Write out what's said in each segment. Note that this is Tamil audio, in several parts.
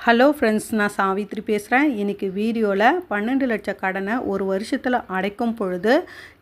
ஹலோ ஃப்ரெண்ட்ஸ் நான் சாவித்ரி பேசுகிறேன் இன்றைக்கி வீடியோவில் பன்னெண்டு லட்ச கடனை ஒரு வருஷத்தில் அடைக்கும் பொழுது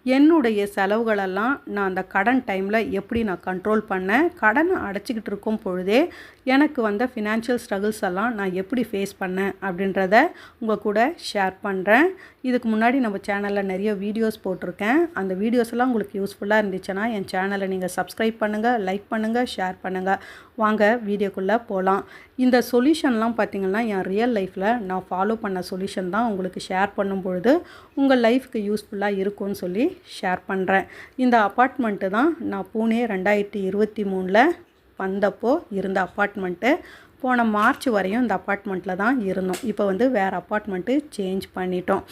என்னுடைய செலவுகளெல்லாம் நான் அந்த கடன் டைமில் எப்படி நான் கண்ட்ரோல் பண்ணேன் கடனை அடைச்சிக்கிட்டு இருக்கும் பொழுதே எனக்கு வந்த ஃபினான்ஷியல் ஸ்ட்ரகிள்ஸ் எல்லாம் நான் எப்படி ஃபேஸ் பண்ணேன் அப்படின்றத உங்கள் கூட ஷேர் பண்ணுறேன் இதுக்கு முன்னாடி நம்ம சேனலில் நிறைய வீடியோஸ் போட்டிருக்கேன். அந்த வீடியோஸ் எல்லாம் உங்களுக்கு யூஸ்ஃபுல்லாக இருந்துச்சுன்னா என் சேனலை நீங்கள் சப்ஸ்கிரைப் பண்ணுங்கள் லைக் பண்ணுங்கள் ஷேர் பண்ணுங்கள் வாங்க வீடியோக்குள்ளே போகலாம் இந்த சொல்யூஷன்லாம் பார்த்திங்கன்னா என் ரியல் லைஃப்பில் நான் ஃபாலோ பண்ண சொல்யூஷன் தான் உங்களுக்கு ஷேர் பண்ணும் பொழுது உங்கள் லைஃப்க்கு யூஸ்ஃபுல்லாக இருக்கும்னு சொல்லி ஷேர் பண்ணுறேன் இந்த அப்பார்ட்மெண்ட்டு தான் நான் பூனே ரெண்டாயிரத்தி இருபத்தி மூணில் வந்தப்போ இருந்த அப்பார்ட்மெண்ட்டு போன மார்ச் வரையும் இந்த அப்பார்ட்மெண்ட்டில் தான் இருந்தோம். இப்போ வந்து வேறு அப்பார்ட்மெண்ட்டு சேஞ்ச் பண்ணிட்டோம்.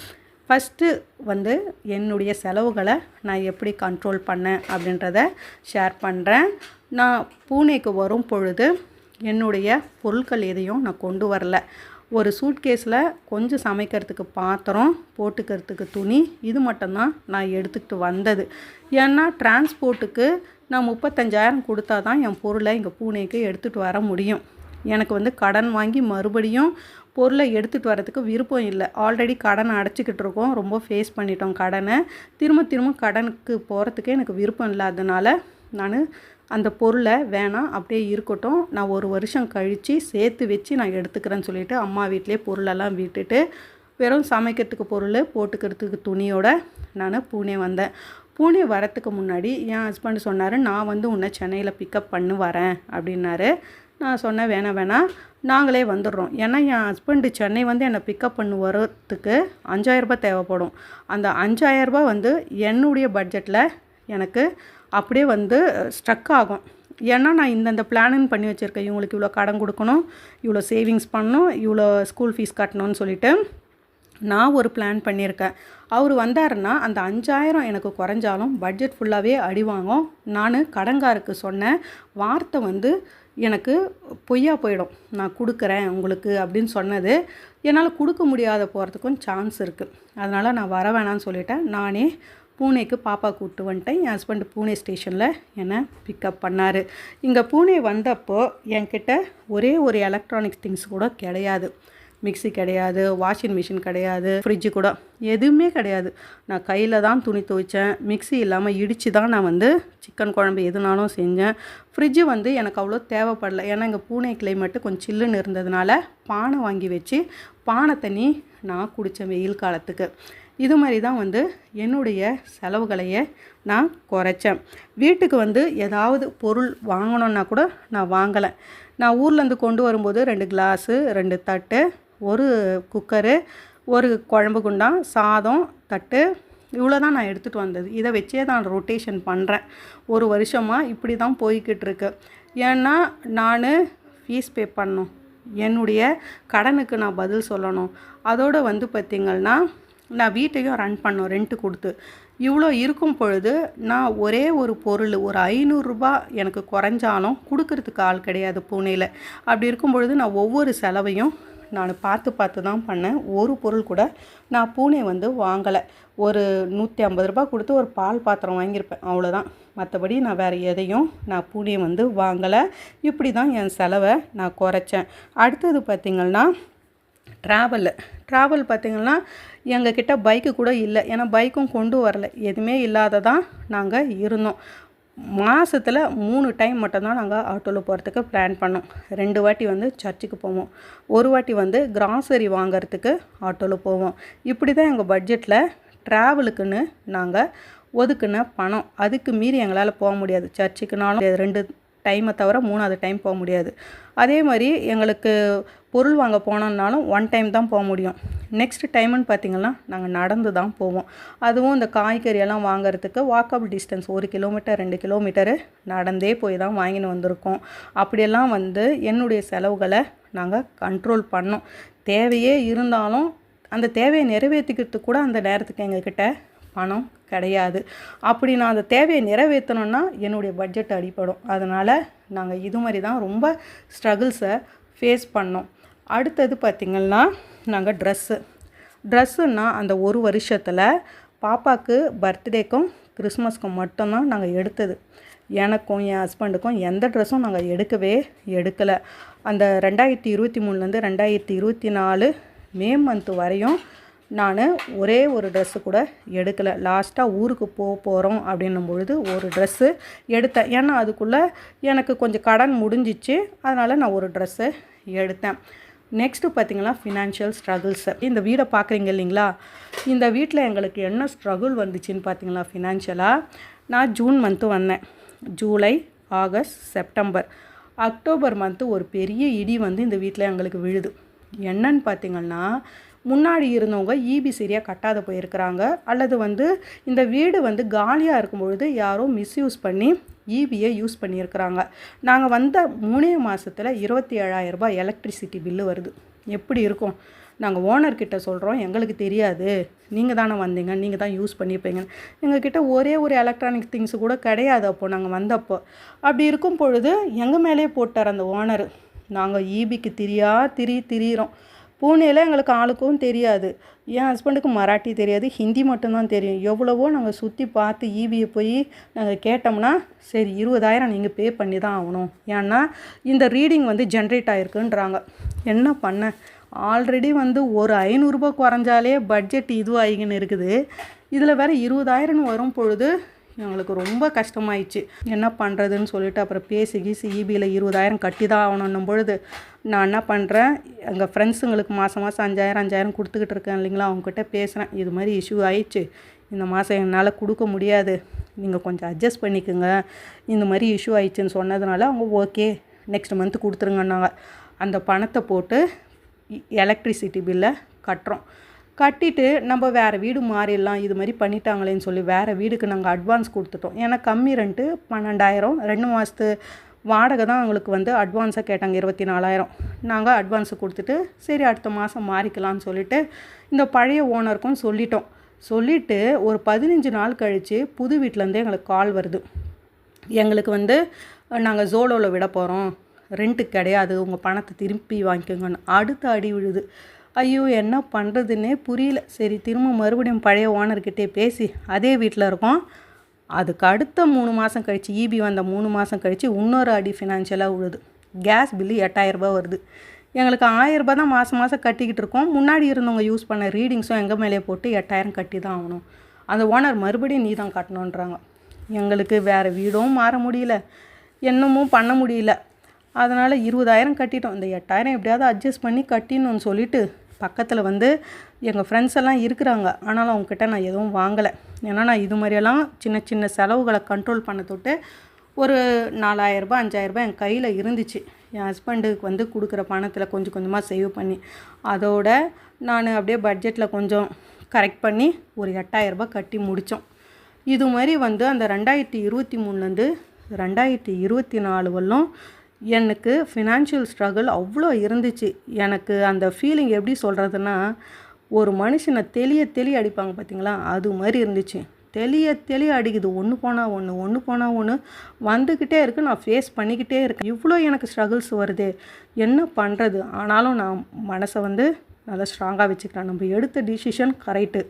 ஃபஸ்ட்டு வந்து என்னுடைய செலவுகளை நான் எப்படி கண்ட்ரோல் பண்ணேன் அப்படின்றத ஷேர் பண்ணுறேன் நான் பூனேக்கு வரும் பொழுது என்னுடைய பொருட்கள் எதையும் நான் கொண்டு வரல. ஒரு சூட்கேஸில் கொஞ்சம் சமைக்கிறதுக்கு பாத்திரம் போட்டுக்கிறதுக்கு துணி இது மட்டும்தான் நான் எடுத்துக்கிட்டு வந்தது. ஏன்னா டிரான்ஸ்போர்ட்டுக்கு நான் முப்பத்தஞ்சாயிரம் கொடுத்தா தான் என் பொருளை இங்கே பூனேக்கு எடுத்துகிட்டு வர முடியும். எனக்கு வந்து கடன் வாங்கி மறுபடியும் பொருளை எடுத்துகிட்டு வரதுக்கு விருப்பம் இல்லை. ஆல்ரெடி கடனை அடைச்சிக்கிட்டு இருக்கோம். ரொம்ப ஃபேஸ் பண்ணிட்டோம் கடனை. திரும்ப திரும்ப கடனுக்கு போகிறதுக்கே எனக்கு விருப்பம் இல்லாதனால நான் அந்த பொருளை வேணாம் அப்படியே இருக்கட்டும். நான் ஒரு வருஷம் கழித்து சேர்த்து வச்சு நான் எடுத்துக்கிறேன்னு சொல்லிவிட்டு அம்மா வீட்டிலே பொருளெல்லாம் விட்டுட்டு வெறும் சமைக்கிறதுக்கு பொருள் போட்டுக்கிறதுக்கு துணியோட நான் பூனே வந்தேன். பூனே வரத்துக்கு முன்னாடி என் ஹஸ்பண்ட் சொன்னார் நான் வந்து உன்னை சென்னையில் பிக்கப் பண்ணி வரேன் அப்படின்னாரு. நான் சொன்னேன் வேணாம் வேணாம் நாங்களே வந்துடுறோம். ஏன்னா என் ஹஸ்பண்டு சென்னை வந்து என்னை பிக்கப் பண்ணி வரத்துக்கு அஞ்சாயிரரூபா தேவைப்படும். அந்த அஞ்சாயிரரூபா வந்து என்னுடைய பட்ஜெட்டில் எனக்கு அப்படியே வந்து ஸ்ட்ரக் ஆகும். ஏன்னா நான் இந்தந்த பிளானுன்னு பண்ணி வச்சுருக்கேன். இவங்களுக்கு இவ்வளோ கடன் கொடுக்கணும் இவ்வளோ சேவிங்ஸ் பண்ணணும் இவ்வளோ ஸ்கூல் ஃபீஸ் கட்டணும்னு சொல்லிட்டு நான் ஒரு பிளான் பண்ணியிருக்கேன். அவர் வந்தாருன்னா அந்த அஞ்சாயிரம் எனக்கு குறைஞ்சாலும் பட்ஜெட் ஃபுல்லாகவே அடி வாங்கும். நான் கடங்காருக்கு சொன்ன வார்த்தை வந்து எனக்கு பொய்யா போயிடும். நான் கொடுக்குறேன் உங்களுக்கு அப்படின்னு சொன்னது. என்னால் கொடுக்க முடியாத போகிறதுக்கும் சான்ஸ் இருக்குது அதனால் நான் வர வேணான்னு சொல்லிட்டேன். நானே பூனேக்கு பாப்பா கூப்பிட்டு வந்துட்டேன். என் ஹஸ்பண்ட் பூனே ஸ்டேஷனில் என்னை பிக்கப் பண்ணார். இங்கே பூனே வந்தப்போ என்கிட்ட ஒரே ஒரு எலக்ட்ரானிக்ஸ் திங்ஸ் கூட கிடையாது. மிக்சி கிடையாது வாஷிங் மிஷின் கிடையாது ஃப்ரிட்ஜு கூட எதுவுமே கிடையாது. நான் கையில் தான் துணி துவைச்சேன். மிக்சி இல்லாமல் இடித்து தான் நான் வந்து சிக்கன் குழம்பு எதுனாலும் செஞ்சேன். ஃப்ரிட்ஜு வந்து எனக்கு அவ்வளோ தேவைப்படல. ஏன்னா இங்கே பூனே கிளைமேட்டு கொஞ்சம் சில்லுன்னு இருந்ததுனால பானை வாங்கி வச்சு பானை தண்ணி நான் குடித்தேன் வெயில் காலத்துக்கு. இது மாதிரி தான் வந்து என்னுடைய செலவுகளையே நான் குறைச்சேன். வீட்டுக்கு வந்து ஏதாவது பொருள் வாங்கணுன்னா கூட நான் வாங்கலை. நான் ஊர்லேருந்து கொண்டு வரும்போது ரெண்டு கிளாஸு ரெண்டு தட்டு ஒரு குக்கரு ஒரு குழம்பு குண்டான் சாதம் தட்டு இவ்வளோ தான் நான் எடுத்துகிட்டு வந்தது. இதை வச்சே தான் ரொட்டேஷன் பண்ணுறேன் ஒரு வருஷமாக இப்படி தான் போய்கிட்டு இருக்கு. ஏன்னா நான் ஃபீஸ் பே பண்ணணும். என்னுடைய கடனுக்கு நான் பதில் சொல்லணும். அதோடு வந்து பார்த்திங்கன்னா நான் வீட்டையும் ரன் பண்ணோம் ரெண்ட்டு கொடுத்து. இவ்வளோ இருக்கும் பொழுது நான் ஒரே ஒரு பொருள் ஒரு ஐநூறுரூபா எனக்கு குறைஞ்சாலும் கொடுக்கறதுக்கு ஆள் கிடையாது பூனேயில் அப்படி இருக்கும் பொழுது நான் ஒவ்வொரு செலவையும் நான் பார்த்து பார்த்து தான் பண்ணேன். ஒரு பொருள் கூட நான் பூனே வந்து வாங்கலை. ஒரு நூற்றி ஐம்பது ரூபா கொடுத்து ஒரு பால் பாத்திரம் வாங்கியிருப்பேன் அவ்வளோதான் மற்றபடி நான் வேறு எதையும் நான் பூனே வந்து வாங்கலை. இப்படி தான் என் செலவை நான் குறைச்சேன். அடுத்தது பார்த்திங்கன்னா ட்ராவலு ட்ராவல் பார்த்திங்கன்னா எங்ககிட்ட பைக்கு கூட இல்லை. ஏன்னா பைக்கும் கொண்டு வரல. எதுவுமே இல்லாததான் நாங்கள் இருந்தோம். மாதத்தில் மூணு டைம் மட்டும்தான் நாங்கள் ஆட்டோவில் போகிறதுக்கு பிளான் பண்ணோம். ரெண்டு வாட்டி வந்து சர்ச்சுக்கு போவோம். ஒரு வாட்டி வந்து கிராசரி வாங்கிறதுக்கு ஆட்டோவில் போவோம். இப்படி தான் எங்கள் பட்ஜெட்டில் ட்ராவலுக்குன்னு நாங்கள் ஒதுக்குன பணம். அதுக்கு மீறி எங்களால் போக முடியாது. சர்ச்சுக்குனாலும் ரெண்டு டைமை தவிர மூணாவது டைம் போக முடியாது. அதே மாதிரி எங்களுக்கு பொருள் வாங்க போனோம்னாலும் ஒன் டைம் தான் போக முடியும். நெக்ஸ்ட்டு டைமுன்னு பார்த்திங்கன்னா நாங்கள் நடந்து தான் போவோம். அதுவும் இந்த காய்கறியெல்லாம் வாங்குறதுக்கு வாக்கபிள் டிஸ்டன்ஸ் ஒரு கிலோமீட்டர் ரெண்டு கிலோமீட்டரு நடந்தே போய் தான் வாங்கின்னு வந்திருக்கோம். அப்படியெல்லாம் வந்து என்னுடைய செலவுகளை நாங்கள் கண்ட்ரோல் பண்ணோம். தேவையே இருந்தாலும் அந்த தேவையை நிறைவேற்றிக்கிறதுக்கு கூட அந்த நேரத்துக்கு எங்கக்கிட்ட பணம் கிடையாது. அப்படி நான் அந்த தேவையை நிறைவேற்றணுன்னா என்னுடைய பட்ஜெட் அடிப்படும் அதனால் நாங்கள் இது மாதிரி தான் ரொம்ப ஸ்ட்ரகிள்ஸை ஃபேஸ் பண்ணோம். அடுத்தது பார்த்திங்கன்னா நாங்கள் ட்ரெஸ்ஸு ட்ரெஸ்ஸுன்னா அந்த ஒரு வருஷத்தில் பாப்பாவுக்கு பர்த்டேக்கும் கிறிஸ்மஸ்க்கும் மட்டும்தான் நாங்கள் எடுத்தது. எனக்கும் என் ஹஸ்பண்டுக்கும் எந்த ட்ரெஸ்ஸும் நாங்கள் எடுக்கவே எடுக்கலை. அந்த ரெண்டாயிரத்தி இருபத்தி மூணுலேருந்து ரெண்டாயிரத்தி இருபத்தி நாலு மே மந்த் வரையும் நான் ஒரே ஒரு ட்ரெஸ்ஸு கூட எடுக்கலை. லாஸ்ட்டாக ஊருக்கு போக போகிறோம் அப்படின்னும் பொழுது ஒரு ட்ரெஸ்ஸு எடுத்தேன். ஏன்னா அதுக்குள்ளே எனக்கு கொஞ்சம் கடன் முடிஞ்சிச்சு. அதனால் நான் ஒரு ட்ரெஸ்ஸு எடுத்தேன். நெக்ஸ்ட்டு பார்த்தீங்கன்னா ஃபினான்ஷியல் ஸ்ட்ரகிள்ஸு இந்த வீடை பார்க்குறீங்க இல்லைங்களா? இந்த வீட்டில் எங்களுக்கு என்ன ஸ்ட்ரகுள் வந்துச்சுன்னு பார்த்தீங்களா ஃபினான்ஷியலாக நான் ஜூன் மந்த்து வந்தேன். July August September October month ஒரு பெரிய இடி வந்து இந்த வீட்டில் எங்களுக்கு விழுது. என்னன்னு பார்த்தீங்கன்னா முன்னாடி இருந்தவங்க ஈபி சரியாக கட்டாத போயிருக்கிறாங்க. அல்லது வந்து இந்த வீடு வந்து காலியாக இருக்கும்பொழுது யாரோ மிஸ்யூஸ் பண்ணி ஈபியை யூஸ் பண்ணியிருக்கிறாங்க. நாங்கள் வந்த மூணே மாதத்தில் இருபத்தி ஏழாயிரரூபா எலக்ட்ரிசிட்டி பில்லு வருது. எப்படி இருக்கும்? நாங்கள் ஓனர்கிட்ட சொல்கிறோம் எங்களுக்கு தெரியாது. நீங்கள் தானே வந்தீங்க நீங்கள் தான் யூஸ் பண்ணியிருப்பீங்க. எங்ககிட்ட ஒரே ஒரு எலக்ட்ரானிக் திங்ஸு கூட கிடையாது அப்போது நாங்கள் வந்தப்போ. அப்படி இருக்கும் பொழுது எங்கள் மேலேயே போட்டார் அந்த ஓனர் நாங்கள் ஈபிக்கு திரியா திரி திரியிறோம். பூனேல எங்களுக்கு ஆளுக்கும் தெரியாது. என் ஹஸ்பண்டுக்கு மராட்டி தெரியாது. ஹிந்தி மட்டும்தான் தெரியும். எவ்வளவோ நாங்கள் சுற்றி பார்த்து ஈபியை போய் நாங்கள் கேட்டோம்னா சரி இருபதாயிரம் நீங்கள் பே பண்ணி தான் ஆகணும். ஏன்னா இந்த ரீடிங் வந்து ஜென்ரேட் ஆகிருக்குன்றாங்க என்ன பண்ண? ஆல்ரெடி வந்து ஒரு ஐநூறுரூபா குறைஞ்சாலே பட்ஜெட் இதுவாகிக்கின்னு இருக்குது. இதில் வேறு இருபதாயிரம்னு வரும் பொழுது எங்களுக்கு ரொம்ப கஷ்டமாயிடுச்சு. என்ன பண்ணுறதுன்னு சொல்லிட்டு அப்புறம் பேசி கீசி இபியில் இருபதாயிரம் கட்டி தான் ஆகணும் பொழுது நான் என்ன பண்ணுறேன் எங்கள் ஃப்ரெண்ட்ஸுங்களுக்கு மாதம் மாதம் அஞ்சாயிரம் அஞ்சாயிரம் கொடுத்துக்கிட்டு இருக்கேன் இல்லைங்களா? அவங்ககிட்ட பேசுகிறேன் இது மாதிரி இஷ்யூ ஆயிடுச்சு. இந்த மாதம் என்னால் கொடுக்க முடியாது. நீங்கள் கொஞ்சம் அட்ஜஸ்ட் பண்ணிக்கோங்க. இந்த மாதிரி இஷ்யூ ஆயிடுச்சுன்னு சொன்னதுனால அவங்க ஓகே நெக்ஸ்ட் மந்த்து கொடுத்துருங்கன்னாங்க. அந்த பணத்தை போட்டு எலக்ட்ரிசிட்டி பில்லை கட்டுறோம். கட்டிட்டு நம்ம வேறு வீடு மாறிடலாம் இது மாதிரி பண்ணிட்டாங்களேன்னு சொல்லி வேறு வீடுக்கு நாங்கள் அட்வான்ஸ் கொடுத்துட்டோம். ஏன்னா கம்மி ரெண்ட்டு பன்னெண்டாயிரம் ரெண்டு மாதத்து வாடகை தான் அவங்களுக்கு வந்து அட்வான்ஸாக கேட்டாங்க இருபத்தி நாலாயிரம். நாங்கள் அட்வான்ஸை கொடுத்துட்டு சரி அடுத்த மாதம் மாறிக்கலாம்னு சொல்லிட்டு இந்த பழைய ஓனருக்கும் சொல்லிட்டோம். சொல்லிவிட்டு ஒரு பதினஞ்சு நாள் கழித்து புது வீட்டிலேருந்து எங்களுக்கு கால் வருது. எங்களுக்கு வந்து நாங்கள் ஜோலோவில் விட போகிறோம் ரெண்ட்டு கிடையாது. உங்கள் பணத்தை திருப்பி வாங்கிக்கோங்கன்னு. அடுத்த அடி விழுது. ஐயோ என்ன பண்ணுறதுன்னே புரியல. சரி திரும்ப மறுபடியும் பழைய ஓனர்கிட்டே பேசி அதே வீட்டில் இருக்கோம். அதுக்கு அடுத்த மூணு மாதம் கழித்து இபி வந்த மூணு மாதம் கழித்து இன்னொரு அடி ஃபினான்ஷியலாக விழுது கேஸ் பில்லு எட்டாயிரரூபா வருது. எங்களுக்கு ஆயிரரூபா தான் மாதம் மாதம் கட்டிக்கிட்டு இருக்கோம். முன்னாடி இருந்தவங்க யூஸ் பண்ண ரீடிங்ஸும் எங்கள் மேலே போட்டு எட்டாயிரம் கட்டி தான் ஆகணும். அந்த ஓனர் மறுபடியும் நீ தான் கட்டணுன்றாங்க. எங்களுக்கு வேறு வீடும் மாற முடியல. என்னமும் பண்ண முடியல. அதனால் இருபதாயிரம் கட்டிட்டோம். இந்த எட்டாயிரம் எப்படியாவது அட்ஜஸ்ட் பண்ணி கட்டிடணும்னு சொல்லிவிட்டு பக்கத்தில் வந்து எங்கள் ஃப்ரெண்ட்ஸ் எல்லாம் இருக்கிறாங்க. ஆனாலும் அவங்கக்கிட்ட நான் எதுவும் வாங்கலை. ஏன்னா நான் இது மாதிரியெல்லாம் சின்ன சின்ன செலவுகளை கண்ட்ரோல் பண்ண தொட்டு ஒரு நாலாயிரரூபா அஞ்சாயிரரூபா என் கையில் இருந்துச்சு. என் ஹஸ்பண்டுக்கு வந்து கொடுக்குற பணத்தில் கொஞ்சம் கொஞ்சமாக சேவ் பண்ணி. அதோட நான் அப்படியே பட்ஜெட்டில் கொஞ்சம் கரெக்ட் பண்ணி ஒரு எட்டாயிரரூபா கட்டி முடித்தோம் இது மாதிரி வந்து அந்த ரெண்டாயிரத்தி இருபத்தி மூணுலேருந்து ரெண்டாயிரத்தி இருபத்தி நாலு வரலும் எனக்கு ஃபினான்ஷியல் ஸ்ட்ரகிள் அவ்வளோ இருந்துச்சு. எனக்கு அந்த ஃபீலிங் எப்படி சொல்கிறதுனா ஒரு மனுஷனை தெளிய தெளிய அடிப்பாங்க பார்த்தீங்களா அது மாதிரி இருந்துச்சு. தெளிய தெளிய அடிக்குது. ஒன்று போனால் ஒன்று ஒன்று போனால் ஒன்று வந்துக்கிட்டே இருக்குது நான் ஃபேஸ் பண்ணிக்கிட்டே இருக்கேன். இவ்வளோ எனக்கு ஸ்ட்ரகிள்ஸ் வருது. என்ன பண்ணுறது ஆனாலும் நான் மனசை வந்து நல்லா ஸ்ட்ராங்காக வச்சுக்கிறேன். நம்ம எடுத்த டிசிஷன் கரெக்டு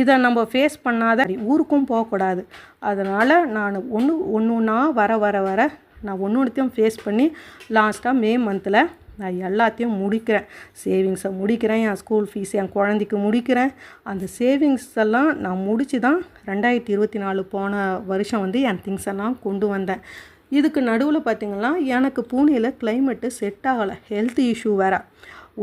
இதை நம்ம ஃபேஸ் பண்ணாத ஊருக்கும் போகக்கூடாது. அதனால் நான் ஒன்று ஒன்று ஒன்றா வர வர வர நான் ஒன்று ஒன்றுத்தையும் ஃபேஸ் பண்ணி லாஸ்ட்டாக மே மந்தில் நான் எல்லாத்தையும் முடிக்கிறேன். சேவிங்ஸை முடிக்கிறேன் என் ஸ்கூல் ஃபீஸ் என் குழந்தைக்கு முடிக்கிறேன். அந்த சேவிங்ஸ் எல்லாம் நான் முடித்து தான் ரெண்டாயிரத்தி இருபத்தி நாலு போன வருஷம் வந்து என் திங்ஸ் எல்லாம் கொண்டு வந்தேன். இதுக்கு நடுவில் பார்த்திங்கன்னா எனக்கு பூனேயில் கிளைமேட்டு செட் ஆகலை. ஹெல்த் இஷ்யூ வேறு.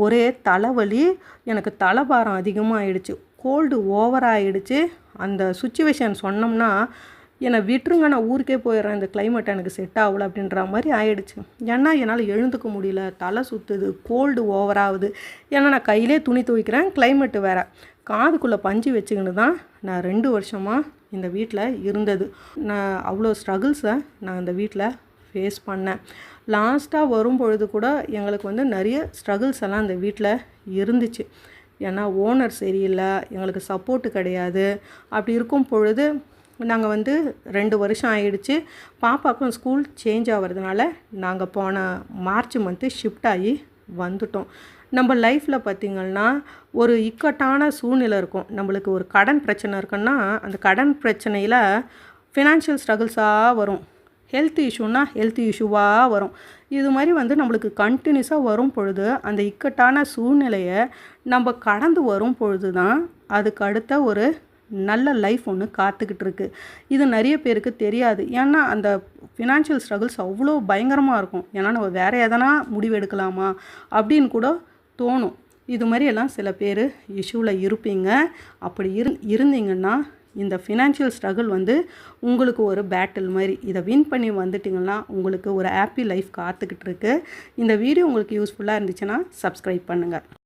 ஒரே தலைவலி எனக்கு தலைபாரம் அதிகமாக ஆயிடுச்சு கோல்டு ஓவராகிடுச்சு அந்த சுச்சுவேஷன் சொன்னோம்னா என்னை விட்டுருங்க நான் ஊருக்கே போயிடுறேன் இந்த கிளைமேட் எனக்கு செட் ஆகல அப்படின்ற மாதிரி ஆயிடுச்சு. ஏன்னா என்னால் எழுந்துக்க முடியல தலை சுற்றுது கோல்டு ஓவராகுது ஏன்னா நான் கையிலே துணி துவைக்கிறேன் கிளைமேட்டு வேறு. காதுக்குள்ளே பஞ்சு வச்சுக்கின்னு தான் நான் ரெண்டு வருஷமாக இந்த வீட்டில் இருந்தது. நான் அவ்வளோ ஸ்ட்ரகிள்ஸை நான் இந்த வீட்டில் ஃபேஸ் பண்ணேன். லாஸ்ட்டாக வரும் பொழுது கூட எங்களுக்கு வந்து நிறைய ஸ்ட்ரகிள்ஸ் எல்லாம் இந்த வீட்டில் இருந்துச்சு. ஏன்னா ஓனர் சரியில்லை எங்களுக்கு சப்போர்ட்டு கிடையாது. அப்படி இருக்கும் பொழுது நாங்கள் வந்து ரெண்டு வருஷம் ஆகிடுச்சு பாப்பாவுக்கும் ஸ்கூல் சேஞ்ச் ஆகிறதுனால நாங்கள் போன மார்ச் மந்த்து ஷிஃப்ட் ஆகி வந்துட்டோம். நம்ம லைஃப்பில் பார்த்திங்கன்னா ஒரு இக்கட்டான சூழ்நிலை இருக்கும். நம்மளுக்கு ஒரு கடன் பிரச்சனை இருக்குன்னா அந்த கடன் பிரச்சனையில் ஃபினான்ஷியல் ஸ்ட்ரகிள்ஸாக வரும். ஹெல்த் இஷ்யூனா ஹெல்த் இஷ்யூவாக வரும். இது மாதிரி வந்து நம்மளுக்கு கண்டினியூஸாக வரும் பொழுது அந்த இக்கட்டான சூழ்நிலையை நம்ம கடந்து வரும் பொழுது தான் அதுக்கு அடுத்த ஒரு நல்ல லைஃப் ஒன்று காத்துக்கிட்டு இருக்கு இது நிறைய பேருக்கு தெரியாது. ஏன்னா அந்த ஃபினான்ஷியல் ஸ்ட்ரகிள்ஸ் அவ்வளோ பயங்கரமாக இருக்கும். ஏன்னா நம்ம வேறு எதனா முடிவு எடுக்கலாமா அப்படின்னு கூட தோணும். இது மாதிரியெல்லாம் சில பேர் இஷ்யூவில் இருப்பீங்க. அப்படி இரு இருந்தீங்கன்னா இந்த ஃபினான்ஷியல் ஸ்ட்ரகிள் வந்து உங்களுக்கு ஒரு பேட்டில் மாதிரி. இதை வின் பண்ணி வந்துட்டிங்கன்னா உங்களுக்கு ஒரு ஹாப்பி லைஃப் காத்துக்கிட்டு இருக்குது இந்த வீடியோ உங்களுக்கு யூஸ்ஃபுல்லாக இருந்துச்சுன்னா சப்ஸ்கிரைப் பண்ணுங்கள்